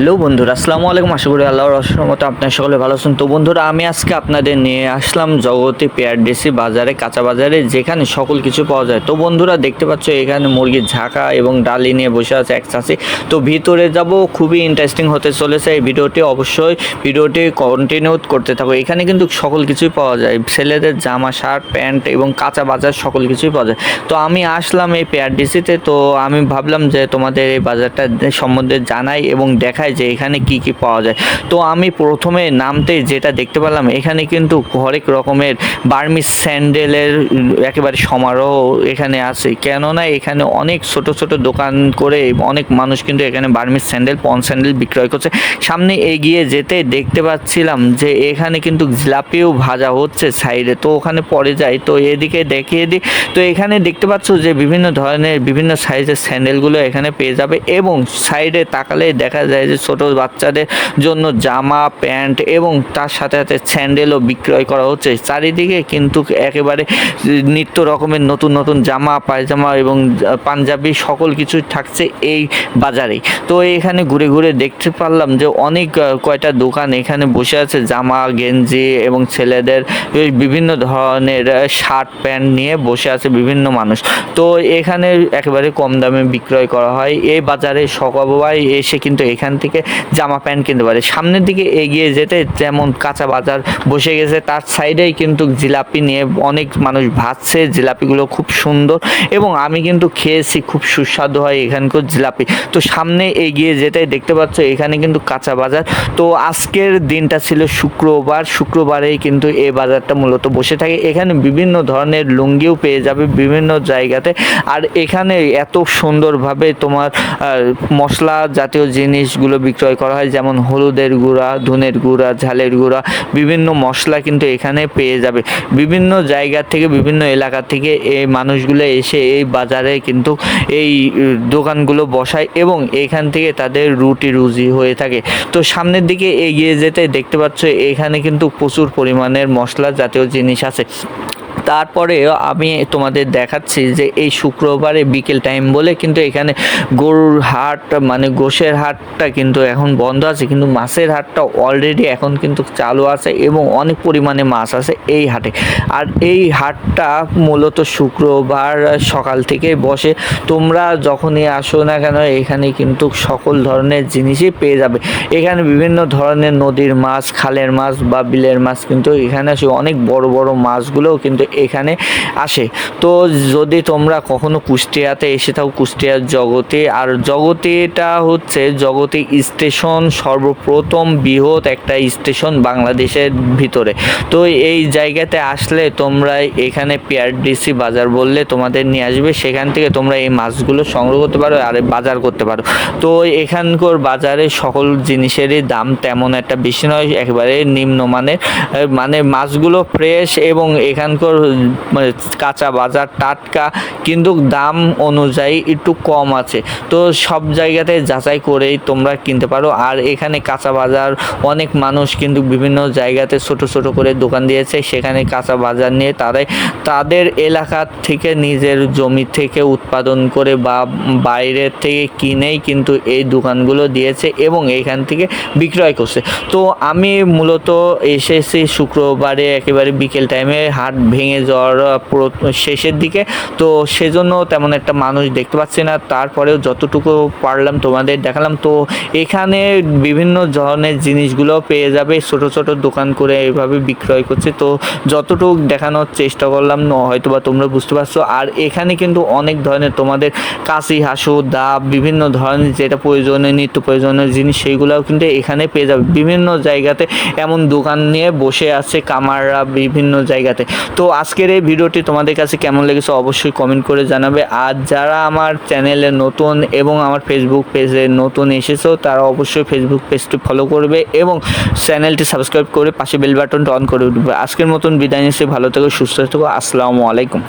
Hello বন্ধুরা, আসসালামু আলাইকুম। আশা করি আল্লাহর রহমতে আপনার সকলে ভালো আছেন। তো বন্ধুরা, আমি আজকে আপনাদের নিয়ে আসলাম জগতী পিআরডিসি বাজারে, কাঁচা বাজারে, যেখানে সকল কিছু পাওয়া যায়। তো বন্ধুরা, দেখতে পাচ্ছ এখানে মুরগির ঝাঁকা এবং ডালি নিয়ে বসে আছে এক চাষি। তো ভিতরে যাব, খুবই ইন্টারেস্টিং হতে চলেছে এই ভিডিওটি। অবশ্যই ভিডিওটি কন্টিনিউ করতে থাকো। এখানে কিন্তু সকল কিছুই পাওয়া যায়। ছেলেদের জামা, শার্ট, প্যান্ট এবং কাঁচা বাজার সকল কিছুই পাওয়া যায়। তো আমি আসলাম এই পিআরডিসিতে তো আমি ভাবলাম যে তোমাদের এই বাজারটা সম্বন্ধে জানাই এবং দেখাই যে এখানে কি কি পাওয়া যায়। তো আমি প্রথমে নামতে যেটা দেখতে পেলাম, এখানে কিন্তু হরেক রকমের বার্মিস স্যান্ডেলের একেবারে সমারোহ এখানে আছে। কেননা এখানে অনেক ছোট ছোট দোকান করে অনেক মানুষ কিন্তু এখানে বার্মিস স্যান্ডেল, পন স্যান্ডেল বিক্রয় করছে। সামনে এগিয়ে যেতে দেখতে পাচ্ছিলাম যে এখানে কিন্তু জিলাপিও ভাজা হচ্ছে সাইডে। তো ওখানে পরে যাই, তো এদিকে দেখিয়ে দিই। তো এখানে দেখতে পাচ্ছ যে বিভিন্ন ধরনের বিভিন্ন সাইজের স্যান্ডেলগুলো এখানে পেয়ে যাবে এবং সাইডে তাকালে দেখা যায় যে ছোট বাচ্চাদের জন্য জামা, প্যান্ট এবং তার সাথে সাথে স্যান্ডেলও বিক্রয় করা হচ্ছে। চারিদিকে কিন্তু একেবারে নিত্য রকমের নতুন নতুন জামা, পায়জামা এবং পাঞ্জাবি সকল কিছু থাকছে এই বাজারেই তো এখানে ঘুরে ঘুরে দেখতে পারলাম যে অনেক কয়টা দোকান এখানে বসে আছে। জামা, গেঞ্জি এবং ছেলেদের বিভিন্ন ধরনের শার্ট, প্যান্ট নিয়ে বসে আছে বিভিন্ন মানুষ। তো এখানে একেবারে কম দামে বিক্রয় করা হয়। এই বাজারে সবাই এসে কিন্তু এখান থেকে জামা প্যান্ট কিনতে পারে। সামনের দিকে এগিয়ে যেতে যেমন কাঁচা বাজার বসে গেছে, তার সাইডেই কিন্তু জিলাপি নিয়ে অনেক মানুষ ভাজছে জিলাপিগুলো খুব সুন্দর এবং আমি কিন্তু খেয়েছি, খুব সুস্বাদু হয় এখানকার জিলাপি। তো সামনে এগিয়ে যেতে দেখতে পাচ্ছ, এখানে কিন্তু কাঁচা বাজার। তো আজকের দিনটা ছিল শুক্রবার। শুক্রবারেই কিন্তু এই বাজারটা মূলত বসে থাকে। এখানে বিভিন্ন ধরনের লুঙ্গিও পেয়ে যাবে বিভিন্ন জায়গাতে। আর এখানে এত সুন্দরভাবে তোমার মশলা জাতীয় জিনিসগুলো বিক্রয় করা হয়, যেমন হলুদের গুঁড়া, ধনের গুঁড়া, ঝালের গুঁড়া, বিভিন্ন মশলা কিন্তু এখানে পেয়ে যাবে। বিভিন্ন জায়গা থেকে, বিভিন্ন এলাকা থেকে এই মানুষগুলো এসে এই বাজারে কিন্তু এই দোকানগুলো বসায় এবং এখান থেকে তাদের রুটি রুজি হয়ে থাকে। তো সামনের দিকে এগিয়ে যেতে দেখতে পাচ্ছ, এখানে কিন্তু প্রচুর পরিমাণের মশলা জাতীয় জিনিস আছে। তারপরে আমি তোমাদের দেখাচ্ছি যে এই শুক্রবারে বিকেল টাইম বলে কিন্তু এখানে গরুর হাট মানে গোশের হাটটা কিন্তু এখন বন্ধ আছে, কিন্তু মাছের হাটটা অলরেডি এখন কিন্তু চালু আছে এবং অনেক পরিমাণে মাছ আছে এই হাটে। আর এই হাটটা মূলত শুক্রবার সকাল থেকে বসে। তোমরা যখনই আসো না কেন, এখানে কিন্তু সকল ধরনের জিনিসই পেয়ে যাবে। এখানে বিভিন্ন ধরনের নদীর মাছ, খালের মাছ বা বিলের মাছ কিন্তু এখানে আসে। অনেক বড় বড় মাছগুলোও কিন্তু এখানে আসে। তো যদি তোমরা কখনো কুষ্টিয়াতে এসে থাকো, কুষ্টিয়ার জগতে, আর জগতেটা হচ্ছে জগতে স্টেশন সর্বপ্রথম বৃহৎ একটা স্টেশন বাংলাদেশের ভিতরে। তো এই জায়গাতে আসলে তোমরা এখানে পিআরডিসি বাজার বললে তোমাদের নিয়ে আসবে, সেখান থেকে তোমরা এই মাছগুলো সংগ্রহ করতে পারো আর বাজার করতে পারো। তো এখানকার বাজারে সকল জিনিসেরই দাম তেমন একটা বেশি নয়, একেবারে নিম্নমানের মানে মাছগুলো ফ্রেশ এবং এখানকার মানে কাঁচা বাজার, টাটকা, কিন্তু দাম অনুযায়ী একটু কম আছে। তো সব জায়গাতে যাচাই করেই তোমরা কিনতে পারো। আর এখানে কাঁচা বাজার, অনেক মানুষ কিন্তু বিভিন্ন জায়গাতে ছোট ছোট করে দোকান দিয়েছে। সেখানে কাঁচা বাজার নিয়ে তারাই, তাদের এলাকা থেকে নিজের জমি থেকে উৎপাদন করে বা বাইরের থেকে কিনেই কিন্তু এই দোকানগুলো দিয়েছে এবং এখান থেকে বিক্রয় করছে। তো আমি মূলত এসেছি শুক্রবারে একেবারে বিকেল টাইমে হাট ভেঙে যাওয়ার শেষের দিকে। তো সেজন্য তেমন একটা মানুষ দেখতে পাচ্ছি না। তারপরেও যতটুকু পারলাম তোমাদের দেখালাম। তো এখানে বিভিন্ন ধরনের জিনিসগুলো পেয়ে যাবে। ছোট ছোট দোকান করে এইভাবে বিক্রয় করছে। তো যতটুকু দেখানোর চেষ্টা করলাম হয়তো বা তোমরা বুঝতে পারছ। আর এখানে কিন্তু অনেক ধরনের তোমাদের কাশি, হাসু, দাব, বিভিন্ন ধরনের যেটা প্রয়োজনীয়, নিত্য প্রয়োজনীয় জিনিস, সেইগুলোও কিন্তু এখানে পেয়ে যাবে। বিভিন্ন জায়গাতে এমন দোকান নিয়ে বসে আছে কামাররা বিভিন্ন জায়গাতে। তো আজকের এই ভিডিওটি তোমাদের কাছে কেমন লেগেছে অবশ্যই কমেন্ট করে জানাবে। আর যারা আমার চ্যানেলে নতুন এবং আমার ফেসবুক পেজে নতুন এসেছ, তারা অবশ্যই ফেসবুক পেজটি ফলো করবে এবং চ্যানেলটি সাবস্ক্রাইব করে পাশে বেল বাটনটা অন করে উঠবে। আজকের মতন বিদায় নিচ্ছি, ভালো থেকো, সুস্থ থেকো, আসসালামু আলাইকুম।